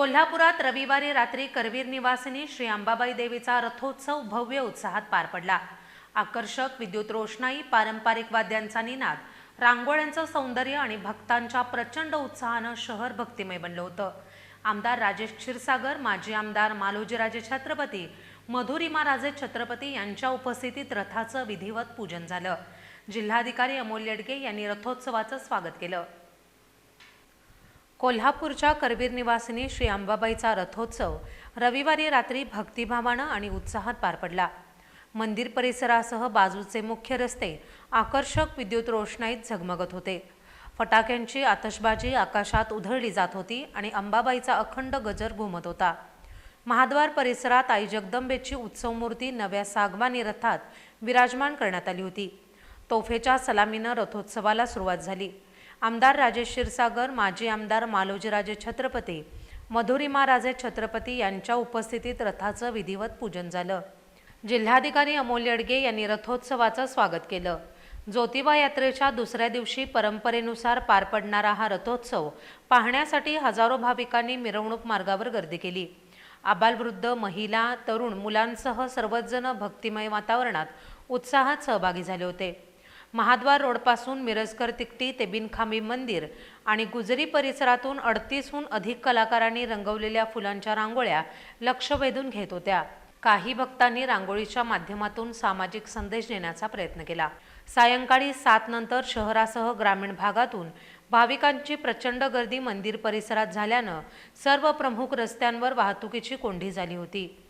कोल्हापुरात रविवारी रात्री करवीर निवासिनी श्री अंबाबाई देवीचा रथोत्सव भव्य उत्साहात पार पडला. आकर्षक विद्युत रोषणाई पारंपरिक वाद्यांचा निनाद रांगोळ्यांचं सौंदर्य आणि भक्तांच्या प्रचंड उत्साहानं शहर भक्तिमय बनलं होतं. आमदार राजेश क्षीरसागर माजी आमदार मालोजीराजे छत्रपती मधुरिमा राजे छत्रपती यांच्या उपस्थितीत रथाचं विधिवत पूजन झालं. जिल्हाधिकारी अमोल येडगे यांनी रथोत्सवाचं स्वागत केलं. कोल्हापूरच्या करवीर निवासिनी श्री अंबाबाईचा रथोत्सव रविवारी रात्री भक्तिभावानं आणि उत्साहात पार पडला. मंदिर परिसरासह बाजूचे मुख्य रस्ते आकर्षक विद्युत रोषणाईत झगमगत होते. फटाक्यांची आतषबाजी आकाशात उधळली जात होती आणि अंबाबाईचा अखंड गजर घुमत होता. महाद्वार परिसरात आई जगदंबेची उत्सव मूर्ती नव्या सागवानी रथात विराजमान करण्यात आली होती. तोफेच्या सलामीनं रथोत्सवाला सुरुवात झाली. आमदार राजेश क्षीरसागर माजी आमदार मालोजीराजे छत्रपती मधुरिमा राजे छत्रपती यांच्या उपस्थितीत रथाचं विधिवत पूजन झालं. जिल्हाधिकारी अमोल येडगे यांनी रथोत्सवाचं स्वागत केलं. ज्योतिबा यात्रेच्या दुसऱ्या दिवशी परंपरेनुसार पार पडणारा हा रथोत्सव पाहण्यासाठी हजारो भाविकांनी मिरवणूक मार्गावर गर्दी केली. आबालवृद्ध महिला तरुण मुलांसह सर्वच जण भक्तिमय वातावरणात उत्साहात सहभागी झाले होते. महाद्वार रोडपासून मिरजकर तिकटी ते बिनखांबी मंदिर आणि गुजरी परिसरातून अडतीसहून अधिक कलाकारांनी रंगवलेल्या फुलांच्या रांगोळ्या लक्ष वेधून घेत होत्या. काही भक्तांनी रांगोळीच्या माध्यमातून सामाजिक संदेश देण्याचा प्रयत्न केला. सायंकाळी सात नंतर शहरासह ग्रामीण भागातून भाविकांची प्रचंड गर्दी मंदिर परिसरात झाल्यानं सर्व प्रमुख रस्त्यांवर वाहतुकीची कोंडी झाली होती.